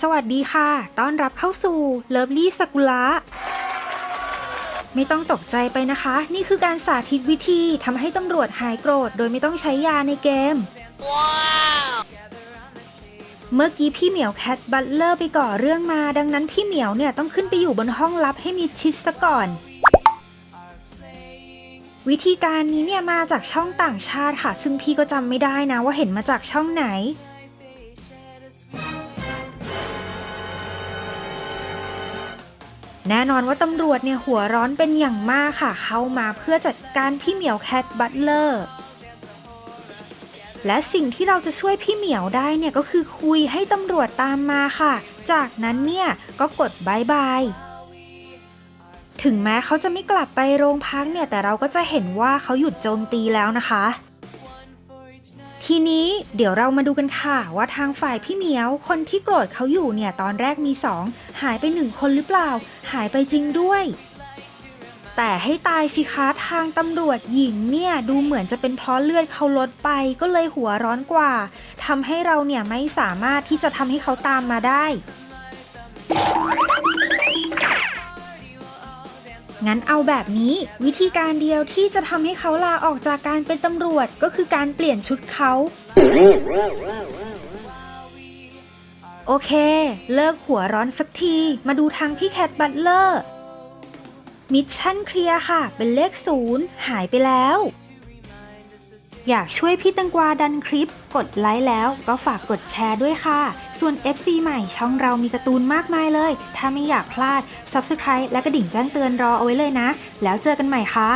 สวัสดีค่ะ ต้อนรับเข้าสู่เลิฟลี่สกุละไม่ต้องตกใจไปนะคะ นี่คือการสาธิตวิธีทำให้ตำรวจหายโกรธ โดยไม่ต้องใช้ยาในเกม wow. เมื่อกี้พี่เหมียวแคทบัตเลอร์ไปก่อเรื่องมา ดังนั้นพี่เหมียวเนี่ยต้องขึ้นไปอยู่บนห้องลับให้มีชิดซะก่อน วิธีการนี้เนี่ยมาจากช่องต่างชาติค่ะ ซึ่งพี่ก็จำไม่ได้นะว่าเห็นมาจากช่องไหน แน่นอนว่าตำรวจเนี่ยหัวร้อนเป็นอย่างมากค่ะ เข้ามาเพื่อจัดการพี่เหมียวแคทบัตเลอร์และสิ่งที่เราจะช่วยพี่เหมียวได้เนี่ยก็คือคุยให้ตำรวจตามมาค่ะ จากนั้นเนี่ยก็กดบายบาย ถึงแม้เขาจะไม่กลับไปโรงพักเนี่ยแต่เราก็จะเห็นว่าเขาหยุดโจมตีแล้วนะคะ ทีนี้เดี๋ยวเรามาดูกันค่ะ ว่าทางฝ่ายพี่เหมียวคนที่โกรธเขาอยู่เนี่ยตอนแรกมีสองหายไปหนึ่งคนหรือเปล่า หายไปจริงด้วย แต่ให้ตายสิคะทางตำรวจหญิงเนี่ยดูเหมือนจะเป็นเพราะเลือดเขาลดไปก็เลยหัวร้อนกว่าทำให้เราเนี่ยไม่สามารถที่จะทำให้เขาตามมาได้ งั้นเอาแบบนี้ วิธีการเดียวที่จะทำให้เขาลาออกจากการเป็นตำรวจก็คือการเปลี่ยนชุดเขา โอเค เลิกหัวร้อนสักที มาดูทางพี่แคทบัตเลอร์ มิชชั่นเคลียร์ค่ะ เป็นเลขศูนย์หายไปแล้ว อยากช่วยพี่ตังกวาดันคลิป กดไลค์แล้วก็ฝากกดแชร์ด้วยค่ะ ส่วน FC ใหม่ช่องเรามีการ์ตูนมากมายเลย ถ้าไม่อยากพลาด Subscribe และกระดิ่งแจ้งเตือนรอเอาไว้เลยนะ แล้วเจอกันใหม่ค่ะ